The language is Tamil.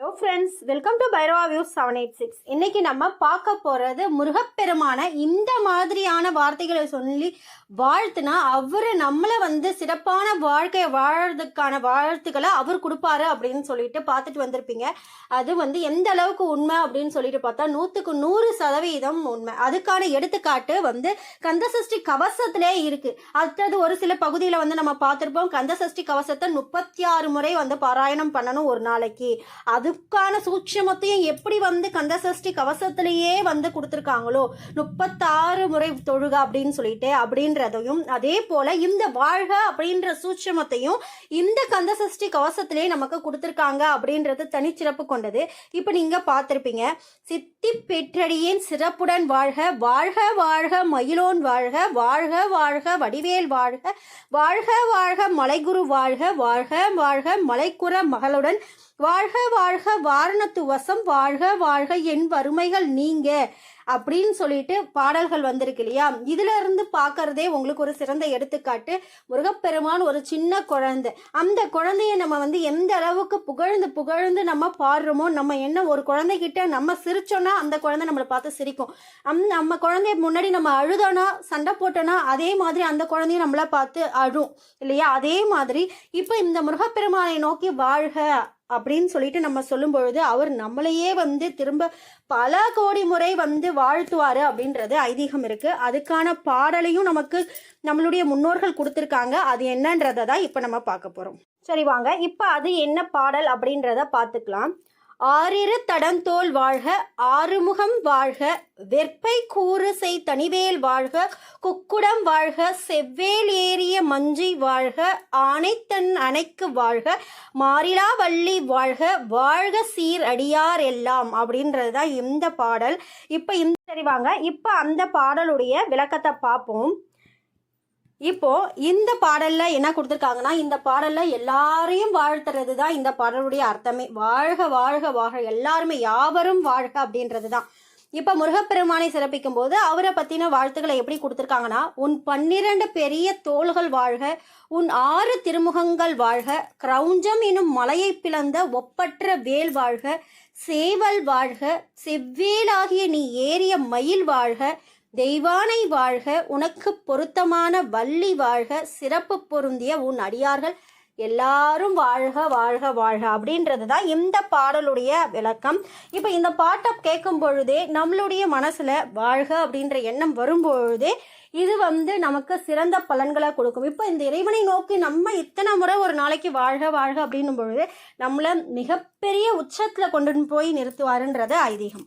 Hello friends welcome to Bhairava views seven eight six இன்னைக்கு நம்ம பார்க்க போகிறது முருகப்பெருமான இந்த மாதிரியான வார்த்தைகளை சொல்லி வாழ்த்துனா அவர் நம்மளை வந்து சிறப்பான வாழ்க்கையை வாழறதுக்கான வாழ்த்துக்களை அவர் கொடுப்பாரு அப்படின்னு சொல்லிட்டு பார்த்துட்டு வந்திருப்பீங்க. அது வந்து எந்த அளவுக்கு உண்மை அப்படின்னு சொல்லிட்டு பார்த்தா நூற்றுக்கு நூறு சதவீதம் உண்மை. அதுக்கான எடுத்துக்காட்டு வந்து கந்தசஷ்டி கவசத்திலே இருக்கு. அடுத்தது ஒரு சில பகுதியில் வந்து நம்ம பார்த்துருப்போம் கந்தசஷ்டி கவசத்தை முப்பத்தி ஆறு முறை வந்து பாராயணம் பண்ணணும் ஒரு நாளைக்கு. அதுக்கான சூட்சமத்தையும் எப்படி வந்து கந்தசஷ்டி கவசத்திலேயே வந்து கொடுத்துருக்காங்களோ முப்பத்தாறு முறை தொ தொழுக அப்படின்னு சொல்லிட்டு அப்படின்றதையும் அதே போல இந்த வாழ்க அப்படின்ற சூட்சமத்தையும் இந்த கந்த சஷ்டி கவசத்திலே நமக்கு கொடுத்துருக்காங்க அப்படின்றது தனிச்சிறப்பு கொண்டது இப்போ நீங்க பார்த்துருப்பீங்க சித்தி பெற்றடியின் சிறப்புடன் வாழ்க வாழ்க வாழ்க மயிலோன் வாழ்க வாழ்க வாழ்க வடிவேல் வாழ்க வாழ்க வாழ்க மலைகுரு வாழ்க வாழ்க வாழ்க மலைக்குற மகளுடன் வாழ்க வாழ்க வாரணத்து வசம் வாழ்க வாழ்க என் வறுமைகள் நீங்க அப்படின்னு சொல்லிட்டு பாடல்கள் வந்திருக்கு இல்லையா? இதுல இருந்து பார்க்கறதே உங்களுக்கு ஒரு சிறந்த எடுத்துக்காட்டு. முருகப்பெருமான் ஒரு சின்ன குழந்தை. அந்த குழந்தைய நம்ம வந்து எந்த அளவுக்கு புகழ்ந்து புகழ்ந்து நம்ம பாடுறோமோ நம்ம என்ன ஒரு குழந்தைகிட்ட நம்ம சிரிச்சோன்னா அந்த குழந்தை நம்மளை பார்த்து சிரிக்கும். அம் நம்ம குழந்தைய முன்னாடி நம்ம அழுதோனா சண்டை போட்டோன்னா அதே மாதிரி அந்த குழந்தையும் நம்மளை பார்த்து அழும் இல்லையா? அதே மாதிரி இப்போ இந்த முருகப்பெருமானை நோக்கி வாழ்க அப்படின்னு சொல்லிட்டு நம்ம சொல்லும் பொழுது அவர் நம்மளையே வந்து திரும்ப பல கோடி முறை வந்து வாழ்த்துவார் அப்படின்றது ஐதீகம் இருக்கு. அதுக்கான பாடலையும் நமக்கு நம்மளுடைய முன்னோர்கள் கொடுத்துருக்காங்க. அது என்னன்றதை தான் இப்போ நம்ம பார்க்க போகிறோம் சரி வாங்க. இப்போ அது என்ன பாடல் அப்படின்றத பார்த்துக்கலாம். ஆறிரு தடந்தோல் வாழ்க ஆறுமுகம் வாழ்க வெற்பை கூறு செய் தனிவேல் வாழ்க குக்குடம் வாழ்க செவ்வேல் ஏறிய மஞ்சி வாழ்க ஆனைத்தன் அணைக்கு வாழ்க மாறிலா வள்ளி வாழ்க வாழ்க சீர் அடியார் எல்லாம் அப்படின்றது தான் இந்த பாடல். இப்போ இந்த தெரிவாங்க இப்போ அந்த பாடலுடைய விளக்கத்தை பார்ப்போம். இப்போ இந்த பாடல்ல என்ன கொடுத்துருக்காங்கன்னா இந்த பாடல்ல எல்லாரையும் வாழ்த்துறது தான் இந்த பாடலுடைய அர்த்தமே. வாழ்க வாழ்க வாழ்க. எல்லாருமே யாவரும் வாழ்க அப்படின்றது தான் இப்போ முருகப்பெருமானை சிறப்பிக்கும் போது அவரை பற்றின வாழ்த்துக்களை எப்படி கொடுத்துருக்காங்கன்னா உன் பன்னிரண்டு பெரிய தோள்கள் வாழ்க உன் ஆறு திருமுகங்கள் வாழ்க கிரௌஞ்சம் எனும் மலையை பிளந்த ஒப்பற்ற வேல் வாழ்க சேவல் வாழ்க செவ்வேலாகிய நீ ஏறிய மயில் வாழ்க தெய்வானை வாழ்க உனக்கு பொருத்தமான வள்ளி வாழ்க சிறப்பு பொருந்திய உன் அடியார்கள் எல்லாரும் வாழ்க வாழ்க வாழ்க அப்படின்றது தான் இந்த பாடலுடைய விளக்கம். இப்போ இந்த பாட்டை கேட்கும் பொழுதே நம்மளுடைய மனசில் வாழ்க அப்படின்ற எண்ணம் வரும்பொழுதே இது வந்து நமக்கு சிறந்த பலன்களை கொடுக்கும். இப்போ இந்த இறைவனை நோக்கி நம்ம இத்தனை முறை ஒரு நாளைக்கு வாழ்க வாழ்க அப்படின்னும் பொழுது நம்மளை மிகப்பெரிய உச்சத்தில் கொண்டு போய் நிறுத்துவாருன்றது ஐதீகம்.